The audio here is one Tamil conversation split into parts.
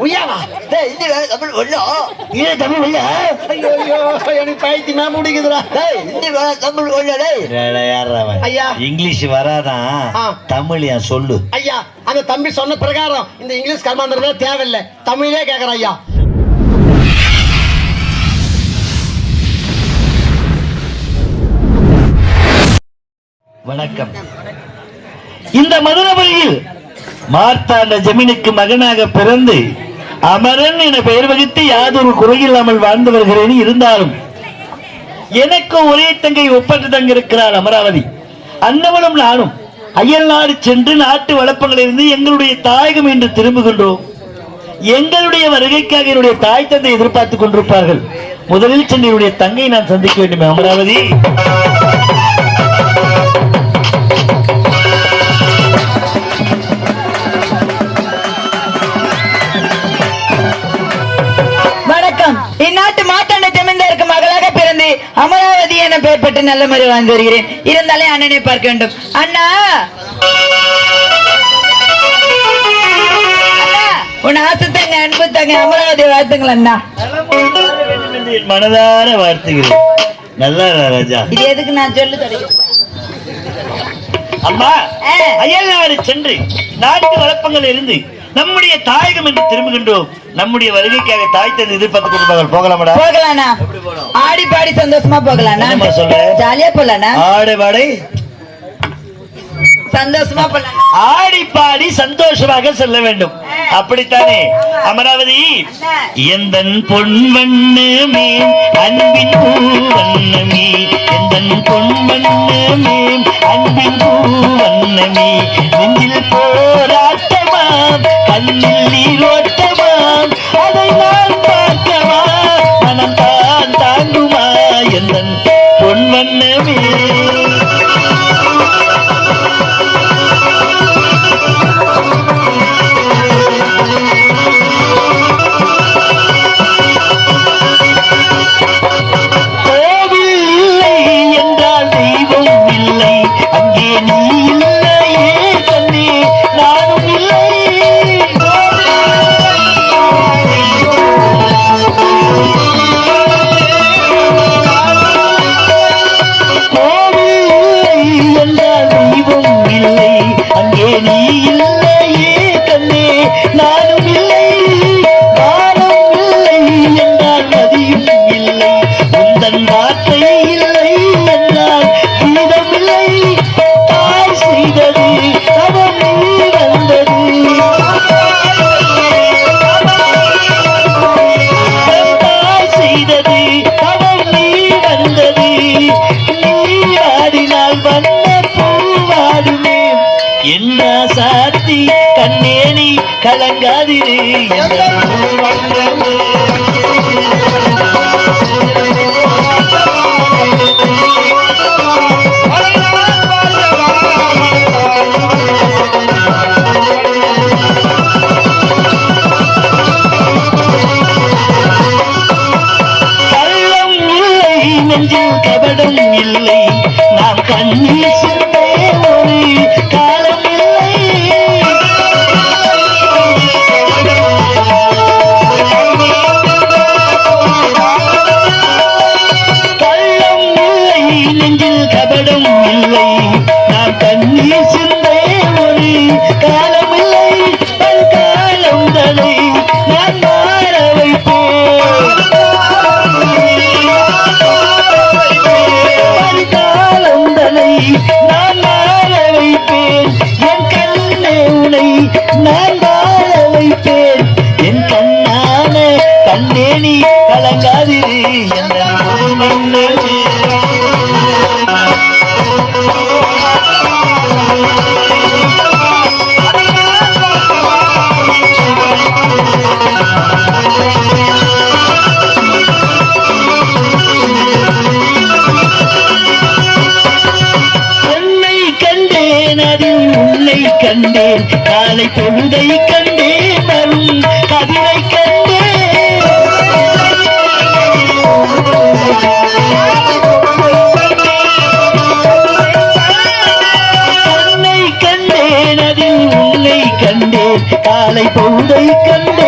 உய்யாவா? டேய் இந்த தமிழ் ஒல்லம் இது தமிழ் இல்ல ஐயோ ஐயோ எனக்கு பைத்தியமா முடிக்குதுடா டேய் இந்த தமிழ் ஒல்ல டேய். ஐயா. இங்கிலீஷ் வராதான். தமிழ் என் சொல்லு? ஐயா அந்த தம்பி சொன்ன பிரகாரம் இந்த இங்கிலீஷ் கர்மாந்திரமே தேவையில்லை. தமிழே கேக்குறேன் ஐயா. வணக்கம். இந்த மதுரபுரியில் மார்த்தாண்ட ஜமீனுக்கு மகனாக பிறந்து அமரன் என பெயர் வகித்து யாதொரு குறையில்லாமல் வாழ்ந்து வருகிறேன் இருந்தாலும் எனக்கு ஒரே தங்கை ஒப்பற்று தங்க இருக்கிறார் அமராவதி. அன்னவளும் நானும் அயல் நாடு சென்று நாட்டு வளப்பங்களிலிருந்து எங்களுடைய தாயகம் என்று திரும்புகின்றோம். எங்களுடைய வருகைக்காக என்னுடைய தாய் தந்தை எதிர்பார்த்துக் கொண்டிருப்பார்கள். முதலில் சென்று என்னுடைய தங்கை நான் சந்திக்க வேண்டும் அமராவதி. அமராவதி என பெயர் பெற்று நல்ல முறை வாழ்ந்து வருகிறேன். இருந்தாலே அண்ணனை பார்க்க வேண்டும். அண்ணா! உன் ஆசை தங்க அன்பு தங்க அமராவதி வாழ்த்துங்கள் அண்ணா. மனதார வாழ்த்துகிறேன். நல்லா ராஜா. இது எதுக்கு நான் சொல்லு தொடங்கிறேன் அம்மா ஆ. அயல் நாடு சென்று நாட்டு வளப்பங்கள் இருந்து நம்முடைய தாயகம் என்று திரும்புகின்றோம். நம்முடைய வருகைக்காக தாய் தந்தை எதிர்பார்த்து கொண்டிருப்பார்கள். போகலாமடா? போகலாண்ணா. ஆடி பாடி சந்தோஷமா போகலாண்ணா. சொல்ற? ஜாலியா போலாண்ணா. ஆடு பாடை சந்தோஷமா ஆடி பாடி சந்தோஷமாக செல்ல வேண்டும். அப்படித்தானே? அமராவதி எந்தன் பொன்வண்ணமே அன்பின் பூவண்ணமே எந்தன் பொன்வண்ணமே அன்பின் பூவண்ணமே நெஞ்சில் போராட்டமாம் கோவில் இல்லை என்றால் தெய்வம் இல்லை. அங்கே நீ கார்த்தி கண்ணேனி கலங்காதிரு கள்ளம் இல்லை நெஞ்சில் கபடம் இல்லை. நாம் கண்ணீர் கண்டேன் அதில் உன்னை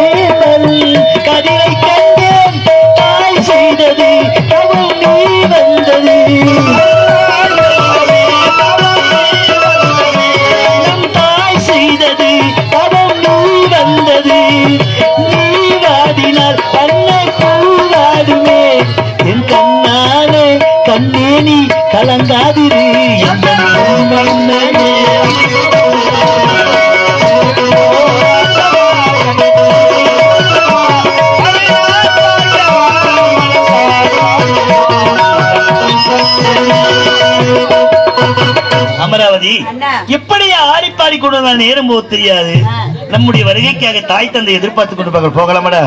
அமராவதி எப்படியா ஆடி பாடி கொண்டு வர நேரம் போது தெரியாது. நம்முடைய வருகைக்காக தாய் தந்தை எதிர்பார்த்து கொண்டு போகலாமடா?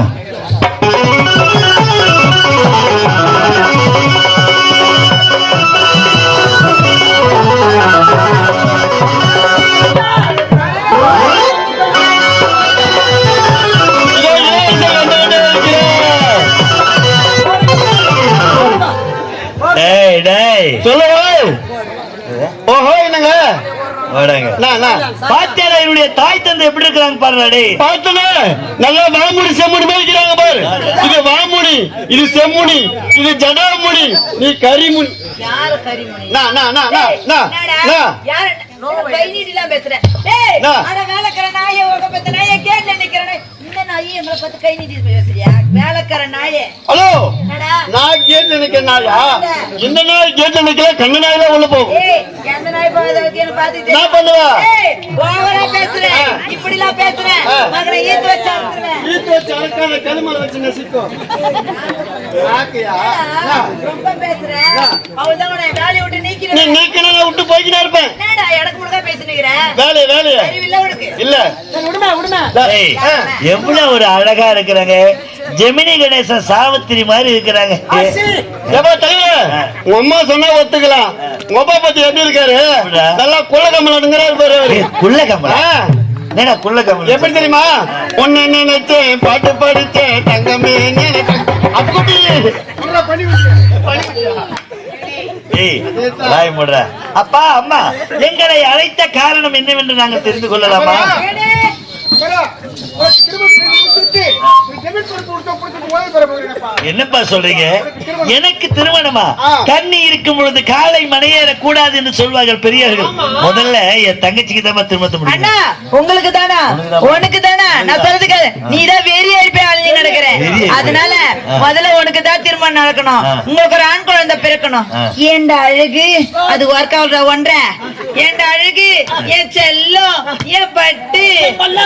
சொல்லுங்க ஓஹோ என்னங்க? பாத்தியாடா என்னுடைய தாய் தந்தை எப்படி இருக்கிறாங்க பாருடா டேய். பார்த்தல நல்லா வாமுடி செம்முடி மாதிரி இருக்கிறாங்க பாரு. இது வாமுடி இது செம்முடி இது ஜடாமுடி நீ கரிமுடி யாரு நா நா நா நா நா நா நா. வேலைக்கார நாயே எங்களை பார்த்து கை நீட்டி பேசுறியா? வேலைக்கார நாயே. ஹலோ என்னடா? நான் கேட் நினைக்கிறேன் நாயா? இந்த நாய் கேட் நினைக்கல? கண்ணு நாயில உள்ள போகும். ஏய் எந்த நாய் போறத பத்தி என்ன பாத்துட்டு என்ன பண்ணுவ? ஏய் ஓவரா பேசுற இப்படி எல்லாம் பேசுற மகனை ஈத்து வச்சு அனுப்புறேன் வீட்டு வச்சு அழகான கருமலை வச்சு நசிக்கும். ரொம்ப பேசுற அவள்தான் உன்னை வேலையை விட்டு நீ நீக்கிறேன் நீக்கினா விட்டு போய்க்கினே இருப்பேன். என்னடா எனக்கு முழுக்க பேசினுக்கிற வேலைய வேலைய. அறிவில்ல உனக்கு. இல்ல. விடுமா விடுமா. டேய், எவ்வளவு ஒரு அழகா இருக்கிறாங்க. ஜெமினி கணேசன் சாவித்திரி மாதிரி இருக்கிறாங்க. அம்மா சொன்னா ஒத்துக்கலாம். அப்பா பத்தி எப்படி இருக்காரு? நல்லா குள்ள கம்மலாடுங்கிறாரு பாரு குள்ள கமலா? ஆ, என்னடா குள்ள கமலா? எப்படி தெரியுமா? ஒன்னு நினைச்சேன் பாட்டு படிச்சேன் தங்கமே அப்பா அம்மா எங்களை அழைத்த காரணம் என்னவென்று நாங்கள் தெரிந்து கொள்ளலாமா? என்னப்பா சொல்றீங்க? எனக்கு திருமணமா? ஆ. கண்ணி இருக்கும் பொழுது காலை மனையேற கூடாது என்று சொல்வார்கள் பெரியவர்கள் முதல்ல என் தங்கச்சிக்கு தான் திருமணத்தை முடியும் அண்ணா உங்களுக்கு தானா? உனக்கு தானா? நான் சொல்றதுக்கு நீ தான் வெறியா அழிஞ்சு நடக்கிறேன். இருப்ப. அதனால. முதல்ல உனக்கு தான் திருமணம் நடக்கணும். உங்களுக்கு ஒரு ஆண் குழந்தை பிறக்கணும். ஏண்டா அழகு? அது ஒர்க் அவுட் ஒன்ற ஏண்டா அழகு? என் செல்லம் என் பட்டு.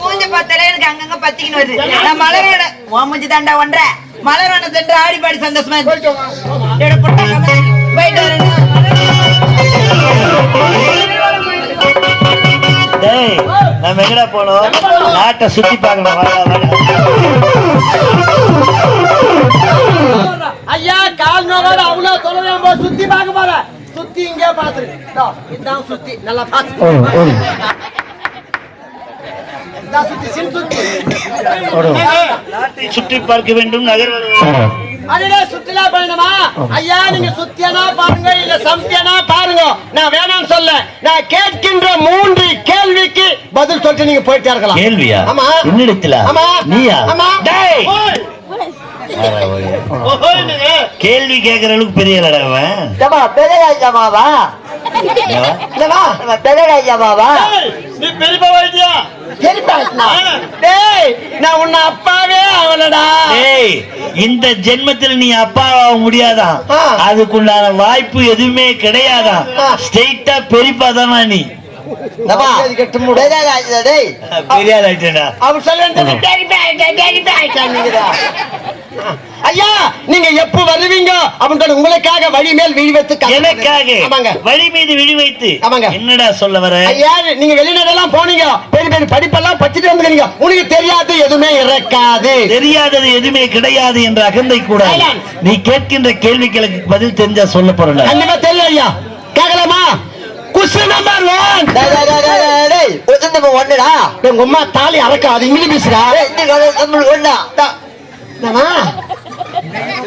மூஞ்ச பார்த்தாலே எனக்கு அங்கங்க பத்திக்கின்னு வருது. நான் மலரோட உன் மூஞ்சி தாண்டா ஒன்ற. மலரோட சென்று ஆடி பாடி சந்தோஷமா. போயிட்டு வரேன் டேய் நம்ம எங்கடா போனோம்? நாட்டை சுத்தி வாடா ஐயா கால் நோவோட அவ்வளவு சுத்தி பார்க்க போற சுத்தி இங்கே பாத்துரு இதான் சுத்தி. நல்லா பாத்து இதான் சுத்தி சின் சுத்தி நாட்டை சுற்றி பார்க்க வேண்டும் நகர் அதுல சுற்றுலா பயணமா? ஐயா நீங்க சுத்தியனா பாருங்க இல்ல சம்தியனா பாருங்க. நான் வேணாம்னு சொல்ல. நான் கேட்கின்ற மூன்று கேள்விக்கு பதில் சொல்லிட்டு நீங்க போயிட்டே இருக்கலாம். கேள்வியா? ஆமா. என்னிடத்திலா? ஆமா. நீயா? ஆமா. கேள்வி கேட்கற அளவுக்கு பெரிய அவன் ஜமா பெரியராஜமாவா பெரியராஜமாவா ஏய், நீ பெரியப்பா வைத்தியா டேய் நான் உன்னை அப்பாவே அவளடா டேய் இந்த ஜென்மத்தில் நீ அப்பா ஆக முடியாதான். அதுக்குண்டான வாய்ப்பு எதுவுமே கிடையாதான். ஸ்ட்ரெயிட்டா பெரியப்பா தானா நீ? ஜமா கெட்டு மூடு. பெரியராஜா டேய். பெரிய ஆள் ஆயிட்டேடா அவர் சொல்ல ஐயா நீங்க எப்ப வருவீங்க? அப்படின்னு உங்களுக்காக வழி மேல் விழி வைத்து எனக்காக. ஆமாங்க. வழி மீது விழி வைத்து. ஆமாங்க. என்னடா சொல்ல வர? ஐயா நீங்க வெளிநாடெல்லாம் போனீங்க. பெரிய பெரிய படிப்பெல்லாம் படிச்சுட்டு வந்துக்கிறீங்க உனக்கு தெரியாது எதுவுமே இறக்காது. தெரியாதது எதுவுமே கிடையாது என்ற அகந்தை கூட. நீ கேட்கின்ற கேள்விகளுக்கு பதில் தெரிஞ்சா சொல்ல போறேன் கண்டிப்பா தெரியல ஐயா. கேட்கலாமா கொஸ்டின் நம்பர் டேய் டேய் டேய், டேய் உங்க அம்மா தாலி அறக்காது. இங்கிலீஷ் பேசுறா. டேய் இந்த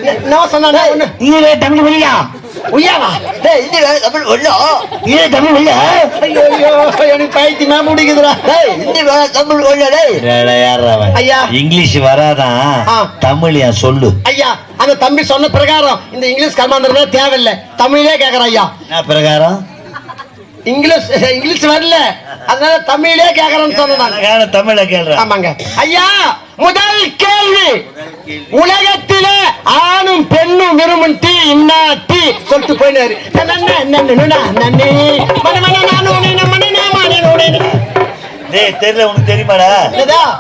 என்ன சொன்னானே? நீரே தமிழ் வழியா உய்யாவா? டேய் இந்த கதை நம்ம ஒண்ணா நீரே தமிழ் ஐயோ ஐயோ எனக்கு பைத்தியமா முடிக்குதுடா டேய் இந்த கதை நம்ம ஒண்ணா டேய்? ஐயா. இங்கிலீஷ் வராதான் ஆ. தமிழ் ஏன் சொல்லு? ஐயா அந்த தம்பி சொன்ன பிரகாரம் இந்த இங்கிலீஷ் கர்மாந்திரமே தேவையில்லை. தமிழே கேக்குறேன் ஐயா. என்ன பிரகாரம்? இங்கிலீஷ் இங்கிலீஷ் வரல. அதனால தமிழே கேக்குறேன்னு. அழகான தமிழ கேள்ற. ஆமாங்க. ஐயா முதல் கேள்வி. உலகத்திலே ஆணும் பெண்ணும் விரும்பும் டீ இன்னா டீ? சொல்லிட்டு போயினாரு. தெரியல உனக்கு தெரியுமாடா?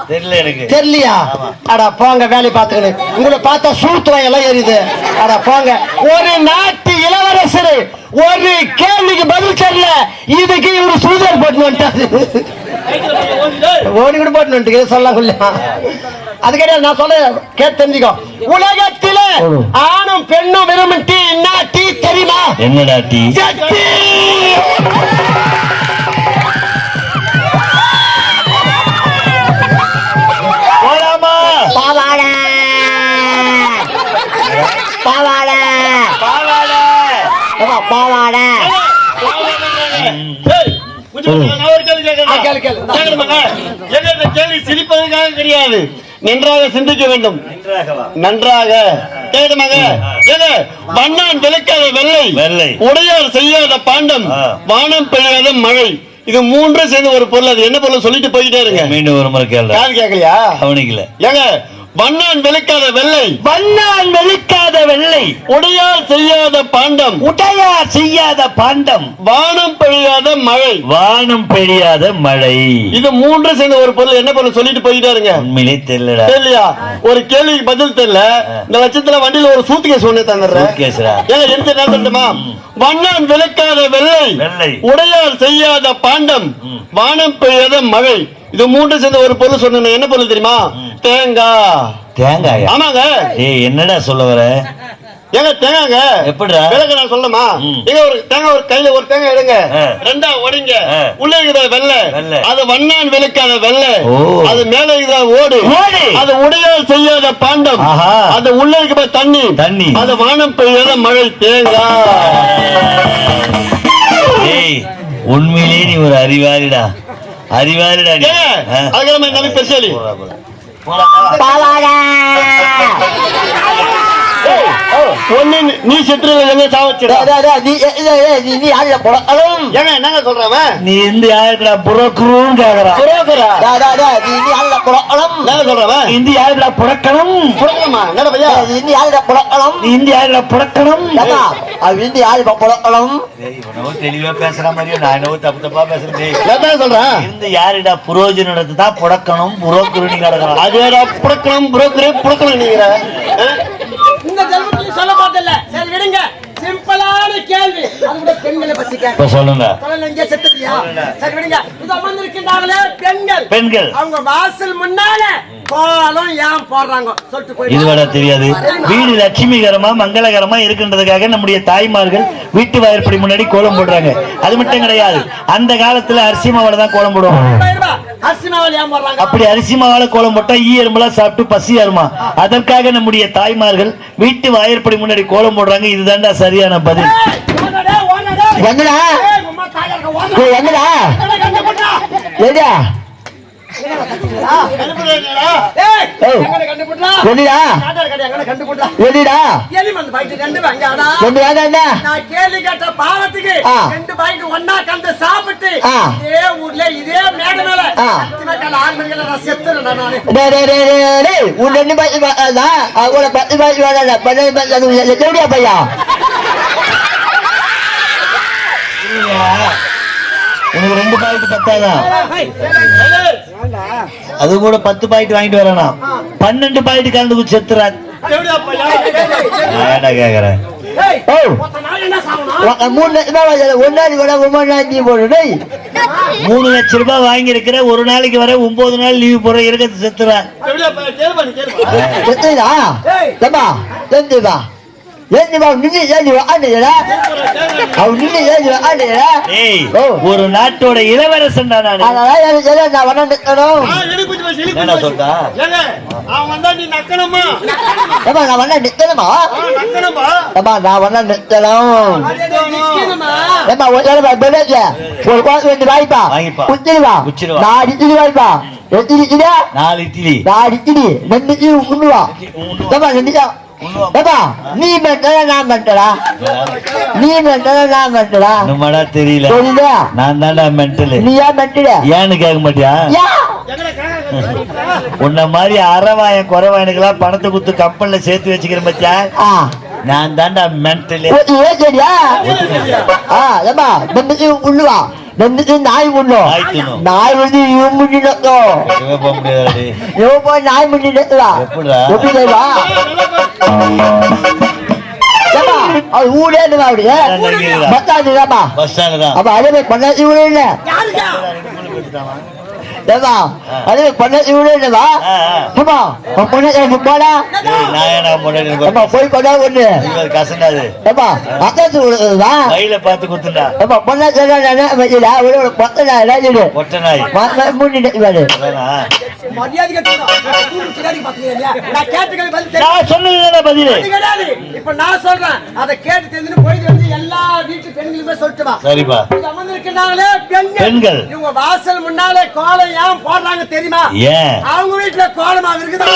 தெரியல எனக்கு. தெரியலையா? அட போங்க வேலை பார்த்துக்கணும் உங்களை பார்த்தா சூத்துவம் எல்லாம் எரியுது. அட போங்க. ஒரு நாட்டு இளவரசர் ஒரு கேள்விக்கு பதில் தெரியல. இதுக்கு இவரு சூதர் போட்டு வந்துட்டாரு. ஓடி கூட போட்டு வந்துட்டு சொல்லலாம் அது கிடையாது. நான் சொல்ல கேட்டு தெரிஞ்சுக்கோ. உலகத்தில ஆணும் பெண்ணும் விரும்பும் டீ என்ன டீ தெரியுமா? என்னடா டீ! கேள்வி சிரிப்பதற்காக கிடையாது நன்றாக சிந்திக்க வேண்டும். நன்றாக. கேட்கமாங்க ஏங்க வண்ணான் விளக்காத வெள்ளை. வெள்ளை. உடையார் செய்யாத பாண்டம். வானம் பெய்யாத மழை. இது மூன்றும் சேர்ந்து ஒரு பொருள். அது என்ன பொருள் சொல்லிட்டு போயிட்டே இருங்க. மீண்டும் ஒரு முறை யாரு கேட்கலையா? கவனிக்கல. ஏங்க வண்ணான் விளக்காத வெள்ளை. வண்ணான் வெளுக்காத வெள்ளை. உடையார் செய்யாத பாண்டம். உடையார் செய்யாத பாண்டம். வானம் பெய்யாத மழை. வானம் பெய்யாத மழை. இது மூன்று சேர்ந்து ஒரு பொருள். என்ன பொருள்? சொல்லிட்டு போயிட்டே இருங்க உண்மையிலே தெரியலடா. தெரியலையா? ஒரு கேள்விக்கு பதில் தெரியல. இந்த லட்சத்துல வண்டியில ஒரு சூத்துக்கேஸ் ஒண்ணு தந்துடுறேன். ஏங்க எனக்கு என்ன சொல்லட்டுமா வண்ணான் விளக்காத வெள்ளை. வெள்ளை. உடையார் செய்யாத பாண்டம். வானம் பெய்யாத மழை. இது மூன்று சேர்ந்த ஒரு பொருள் சொன்ன என்ன பொருள் தெரியுமா? தேங்காய். தேங்காயா? ஆமாங்க. ஏய் என்னடா சொல்ல வர? ஏங்க தேங்காங்க எப்படிடா? விளக்க நான் சொல்லணுமா? ம். ஏங்க ஒரு தேங்காய் ஒரு கையில ஒரு தேங்காய் எடுங்க. ரெண்டா ஒடிங்க. ஆ. உள்ள இருக்கிற வெள்ளை. அது வண்ணான் விளக்காத வெள்ளை. அது மேல இருக்கிற ஓடு. அது உடையார் செய்யாத பாண்டம். அது உள்ள இருக்கிற தண்ணி. தண்ணி. அது வானம் பெய்யாத மழை தேங்காய். ஏய் உண்மையிலே நீ ஒரு அறிவாளிடா. அறிவாளிடா நீ ஏங்க ஆ. அதுக்கு ஒண்ணு நீ- நீ செத்துருவ எங்க டேய், நீ நீ நீ யாருல புறக்கணும் ஏங்க என்னங்க சொல்றவன் நீ இந்த யாருக்குடா புறக்குருன்னு கேக்குறான் புரோக்கரா டேய், டேய், டேய், நீ நீ யாருல புறக்கணும் என்னங்க சொல்றவன் இந்த யாருக்குடா புறக்கணும். புரோக்கரமா என்னடா பையா? நீ நீ யாருல புறக்கணும் நீ இந்த யாருக்குடா புறக்கணும். ஏம்மா, அவன் இந்த யாருல புறக்கணும் ஏய், இவனோ தெளிவா பேசுற மாதிரியும் நான் என்னவோ தப்பு தப்பா பேசுறேன் டேய். என்ன சொல்றேன். இருந்து யாருடா புரோஜனம் நடத்து தான் புடக்கணும் புரோக்குருணி கிடக்கிறான் அதேடா புடக்கணும் புரோக்கரே புடக்கணும் நீங்கிற இந்த ஜென்மத்தில் சொல்ல மாட்டல சரி விடுங்க. சிம்பிளா சிம்பிளான கேள்வி. அது கூட பெண்களை பத்தி கேட்க. இப்ப சொல்லுங்க. சொல்லல இங்கே செத்துட்டியா? சரி விடுங்க. இது அமர்ந்திருக்கின்றாங்களே பெண்கள். பெண்கள். அவங்க வாசல் முன்னால கோலம் ஏன் போடுறாங்க. சொல்லிட்டு போய் இதுவட தெரியாது. வீடு லட்சுமிகரமா மங்களகரமா இருக்கின்றதுக்காக நம்முடைய தாய்மார்கள் வீட்டு வாயிற்படி முன்னாடி கோலம் போடுறாங்க. அது மட்டும் கிடையாது. அந்த காலத்துல அரிசி மாவுல தான் கோலம் போடுவாங்க. அரிசி மாவல் ஏன் போடுறாங்க. அப்படி அரிசி மாவுல கோலம் போட்டா ஈ எறும்பெல்லாம் சாப்பிட்டு பசி ஏறுமா? அதற்காக நம்முடைய தாய்மார்கள் வீட்டு வாயிற்படி முன்னாடி கோலம் போடுறாங்க. இதுதான்டா சரியான பதில். எங்கடா? என்னடா? என்னடா கேள்வி கேட்ட பாவத்துக்கு. ரெண்டு பாக்கெட் ஒண்ணா கலந்து சாப்பிட்டு. இதே ஊர்ல இதே மேடை மேல ஆறு மணிக்கு நான் செத்துறேன் நானு ரெண்டு. அவங்கள பத்து வேணாம்டா. பன்னெண்டு எப்படியா பையா உனக்கு ரெண்டு பாக்கெட் பத்தாதான் அது கூட பத்து பாக்கெட் வாங்கிட்டு வரணும் பன்னெண்டு பாக்கெட் கலந்து செத்துறா. எப்படியா பையா? ஏடா கேக்குறேன் மூணு லட்சம் ரூபாய் வாங்கி இருக்கிற ஒரு நாளைக்கு வர ஒன்பது நாள் லீவு போற இருக்கிறது செத்துறா. ஒரு நாட்டோட நானு நான் என்னடா போச்சு. சொல்றா? அவன் வந்தா நக்கணுமா? நான் வேணா நிக்கணுமா? நான் ஒரு குழந்தை ரெண்டு வாய்ப்பா குச்சிடுவா. நாலு இட்லி வாய்ப்பா எத்தனை நாலு இட்லி நாலு இட்லி ரெண்டு இட்லி உண்ணுவா ரெண்டு ஏப்பா நீ மென்டலா நான் மென்டலா நீ மென்டலா நான் மென்டலா நம்மடா தெரியல? நான் தான்டா மென்டலு நீ ஏன் மென்டல ஏன்னு கேட்க மாட்டியா? உன்ன மாதிரி அறவாயன் குறவாயனுக்கெல்லாம் பணத்தை கொடுத்து கம்பெனில சேர்த்து வச்சுக்கிறேன் ஆ. நான் தான்டா மென்டலு ஏன் சரியா? ஆ ஏப்பா உள்ளுவா நம்பிக்கை நாய் ஆயிட்டணும் நாய் வந்து இவன் முடி முடியாது இவன் போய் நாய் முடி எப்படிடா? எப்படி தெரியுமா அது ஊரே இருந்தா அப்படியே பத்தாது ஏப்பா பஸ் ஸ்டாண்ட் தான் அப்ப அதே மாதிரி பண்ணாச்சு ஊரே இல்லை அதே உன் பொண்ணு போய் ஒண்ணு கசண்டாது கையில பார்த்து குத்துண்டா ஏப்பா பொண்ணா வச்சுடா ஒரு பத்து நாய் இவாரு இல்லையா நான் சொன்னதுதானே பதிலு இப்ப சொல்றேன் அதை கேட்டு தெரிஞ்சு போயிட்டு வந்து எல்லா வீட்டு பெண்களுமே சொல்லிட்டு சரிப்பா அமர்ந்திருக்கிறாங்களே பெண்கள் பெண்கள். இவங்க வாசல் முன்னாலே கோலம் ஏன் போடுறாங்க தெரியுமா? ஏன்? அவங்க வீட்டுல கோலமா இருக்குதா?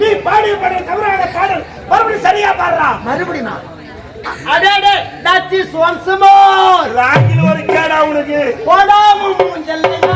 நீ பாடிய பாடல் தவறான பாடல் மறுபடியும் சரியா பாடுறா மறுபடியுமா அடே அடே that is once more ராங்கில் ஒரு கேடா உனக்கு. இல்லையா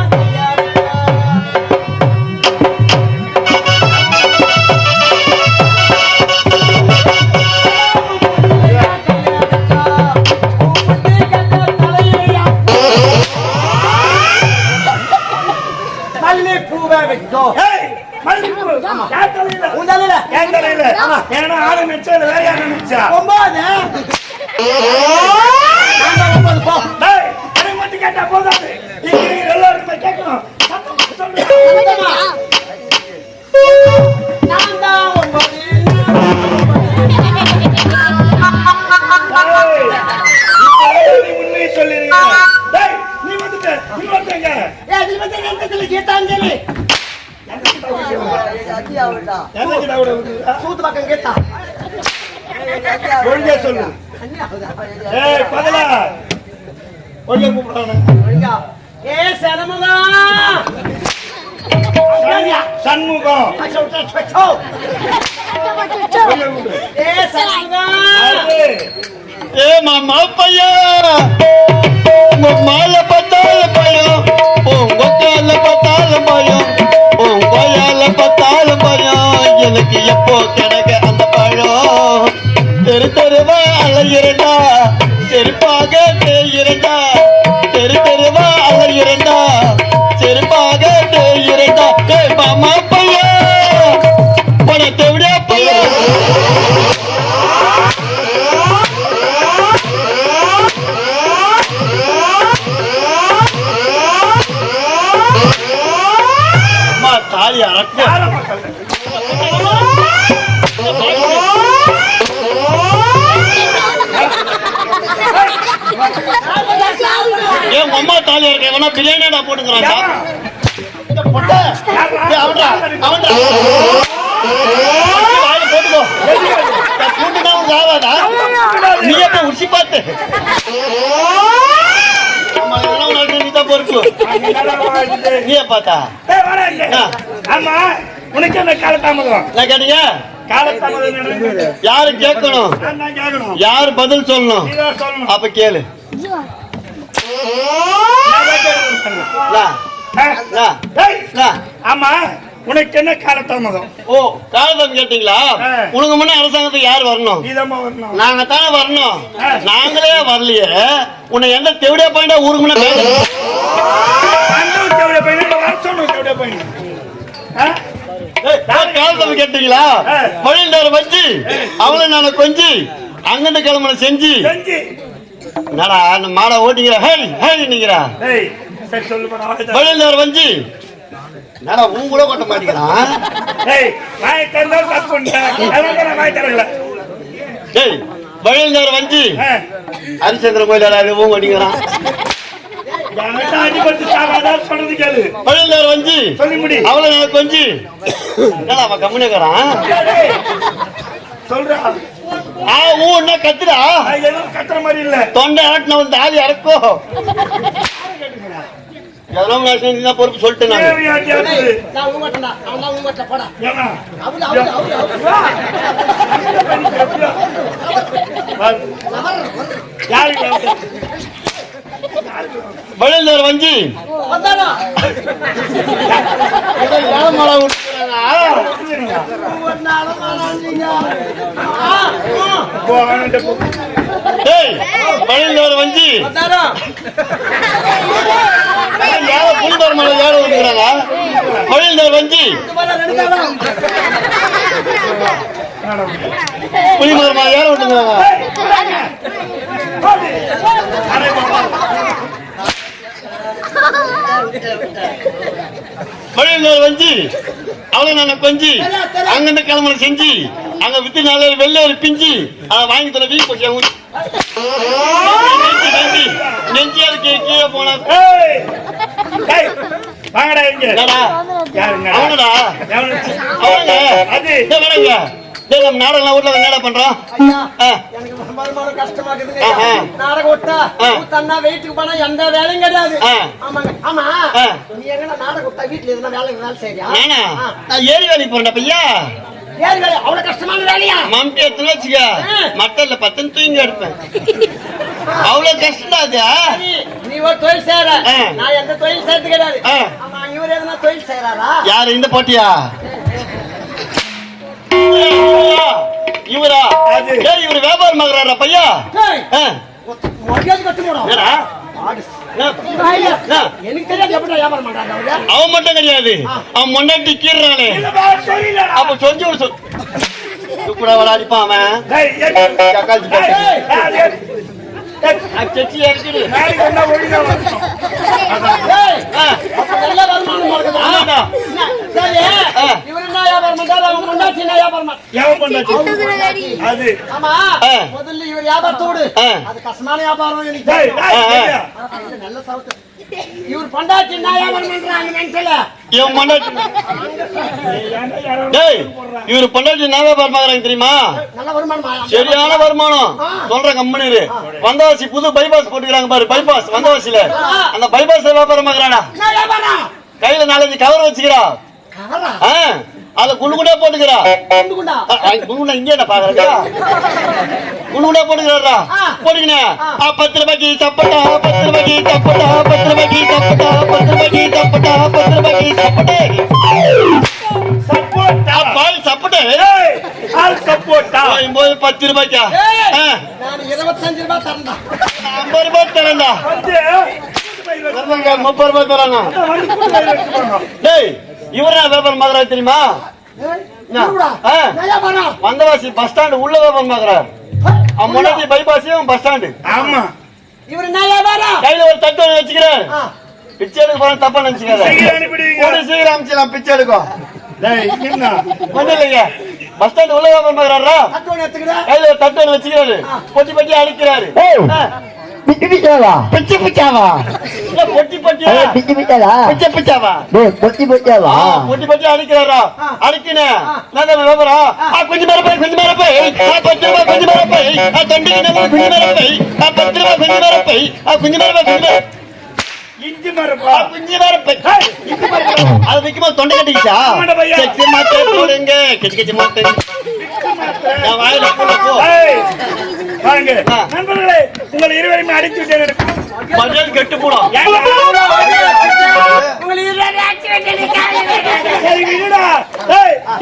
பயம் எனக்கு எவனா பிரியாணிடா போட்டுக்கிறான்டா இந்த பொட்டை ஏய், அவன்டா அவன்டா. போட்டுக்கோ. கூட்டுனா உனக்கு ஆகாதா? நீ எப்ப உச்சி பார்த்து? உனக்கு என்ன காலதாமதம்? நான் கேட்டீங்க? யாரு கேட்கணும்? நான் தான் கேட்கணும். யாரு பதில் சொல்லணும்? அப்ப கேளு. ஆமா உனக்கு என்ன காலதாமதம்? ஓ காலத்தம் கேட்டீங்களா. உனக்கு முன்ன அரசாங்கத்துக்கு யார் வரணும்? வரணும். நாங்க தானே வரணும். நாங்களே வரலையே. உன்னை எந்த தெவிடியா பாயிண்டா ஊருக்கு முன்ன? காலத்தம் கேட்டீங்களா. மொழியில் வச்சு அவளை நான் கொஞ்சி அங்கிருந்து கிளம்புன செஞ்சு. என்னடா அந்த மாடை ஓட்டிக்கிற? ஹே ஹே நீங்கிறா மொழியில் வந்து என்னடா உன் கூட கொட்ட மாட்டேங்கிறான்? டேய் வந்து ஆ. ஹரிச்சந்திர கோயில் ஊங்க வந்து சொல்லி முடி. அவளை கொஞ்சி. என்னடா அவன் கம்முனேக்கிறான் டேய், சொல்றா. ஆ ஊ என்ன கத்துடா? எதுவும் கத்துற மாதிரி இல்ல. தொண்டை ஆட்டின வந்து ஆளி இறக்கோ எதனா நான் செஞ்சுதான் பொறுப்பு சொல்லிட்டேன் நான். யாருக்கு வழியில் வஞ்சி. வழியில் வஞ்சி. ஏழ புலிமர மலை ஏழ விட்டுறாங்க வழியில் வஞ்சி. புலிமர மலை ஏழ விட்டுறாங்க அடே பாப்பா. வழியில் வஞ்சி அவளை நான் கொஞ்சி அங்கிருந்து கிளம்புன செஞ்சு அங்க வித்து நாலு வெள்ளை ஒரு பிஞ்சு அதை வாங்கி தர வீ போச்சு அவங்க நெஞ்சு நெஞ்சு நெஞ்சு அதுக்கு கீழே போன வாங்கடா இங்க. அவனடா? எவனு? அவனுங்க அது டேய் நம்ம நாடகம் வீட்டுல என்னடா பண்றோம். வருமானம் கஷ்டமா இருக்குதுங்க. நாடகம் விட்டா வெயிட்டுக்கு போனா எந்த வேலையும் கிடையாது. ஆமாங்க. ஆமா. நீ எங்கடா நாடகம் விட்டா வீட்டுல எதுனா வேலை வேலை செய்யா நானா ஏரி வேலைக்கு போறேன் பையா. ஏன் வேலை. அவ்வளவு கஷ்டமான வேலையா? மம்டி எடுத்து வச்சுக்க. மட்டல்ல பத்துன்னு தூங்கி எடுப்பேன் அவ்வளவு கஷ்டம் அது நீ ஒரு தொழில் செய்யற. நான் எந்த தொழில் செய்யறது கிடையாது. ஆமா இவர் எதுனா தொழில் செய்யறாரா யாரு இந்த போட்டியா? இவரா? அது. ஏய் இவரு வியாபாரம் ஆகுறாரா பையா அவன் மட்டும் கிடையாது. அவன் முன்னாடி கீறானே. அப்ப சொல்லி ஒரு சொல். கூட வர அடிப்பான் அவன் டேய், ஏய், நாளைக்கு வந்தா ஒழுங்கா வரணும். அப்ப நல்ல வருமானம் உங்களுக்கு சரி இவரு என்ன வியாபாரம் பண்றாரு அவங்க முன்னாடி என்ன வியாபாரம் பண்றாரு? அது ஆமா முதல்ல இவர் வியாபாரத்தோடு அது கஷ்டமான வியாபாரம் எனக்கு நல்ல சவுத்து இவர் பண்றாங்க இவன் யாரோ டேய் இவரு பொண்டாட்டி ஆகுறாங்க தெரியுமா? சரியான வருமானம். சொல்ற கம்பெனி வந்தவாசி புது பைபாஸ் போட்டுக்கிறாங்க பாரு பைபாஸ் வந்தவாசியில. அந்த பைபாஸ் வியாபாரம் வியாபாரம்? கையில நாலஞ்சு கவர் வச்சுக்கிறா. கவரா ஆ, அத குண்டு குண்டா போட்டுக்கிறா கொண்டு கொண்டா ஆ, ஆ, குண்டு குண்டா இங்கே என்ன பாக்குறா குண்டா போட்டுக்கிறாரா ஆ, பத்து ரூபாய்க்கு தப்பட்டா பத்து ரூபாய்க்கு தப்பட்டா பத்து ரூபாய்க்கு தப்பட்டா பத்து ரூபாய்க்கு தப்பட்டா பத்து ரூபாய்க்கு தப்பட்டே. சப்போட்டா. பால் சப்பட்டே. சப்போட்டா. போய் பத்து ரூபாய்க்கா இருபத்தஞ்சு ரூபாய் தரேன்டா. ஐம்பது ரூபாய் தரணுங்க, முப்பது ரூபாய் போடணும். டேய் இவரா வியாபாரம் பார்க்கறா தெரியுமா? வந்தவாசி பஸ் ஸ்டாண்டு உள்ள பார்க்கறாரு அவன் முன்னாடி பைபாஸையும் பஸ் ஸ்டாண்டு. ஆமா. இவர் கையில ஒரு தட்டு ஒண்ணு வச்சுக்கிறேன். பிச்சை எடுக்க போற தப்பா நினைச்சுக்காத. சீக்கிரம் அமைச்சலாம் பிச்சை எடுக்கும் டேய், என்ன? ஒண்ணும் இல்லைங்க. பஸ் ஸ்டாண்ட் உள்ள ஒண்ணு எடுத்துக்கிறேன். கையில ஒரு தட்டு ஒண்ணு வச்சுக்கிறாரு. பொட்டி பொட்டி அடிக்கிறாரு. ஏய். ஆ. பிச்சு பிச்சாவா பிச்சை பிச்சாவா இல்ல பொட்டி பொட்டியா பிச்சு பிச்சாவா பிச்சை பிச்சாவா டேய் ஆ, பொட்டி பொட்டி அடிக்கிறாரா அடிக்கினே நான் வியாபாரம் ஆ, கொஞ்சம் மேல போய் கொஞ்சம் மேல போய் ஆ, பத்து ரூபாய் கொஞ்சம் மேல போய் ஆ, கொஞ்சம் மேல போய் ஆ, பத்து ரூபாய் கொஞ்சம் மேல போய் ஆ, கொஞ்சம் மேல போய் கொஞ்சம் மேல இஞ்சி மரப்பா. அது வைக்கும்போது தொண்டை கட்டிக்கிச்சா. கெச்சி மாட்டே போடுங்க கெச்சி கெச்சி மாட்டே நான் வாயில பாருங்க நண்பர்களே உங்களை இருவரையும் அடித்து விட்டேன் மஞ்சள் கெட்டு போடும்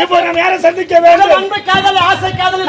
இப்போ நம்ம யாரை சந்திக்க வேண்டும். அன்பு காதல் ஆசை காதல்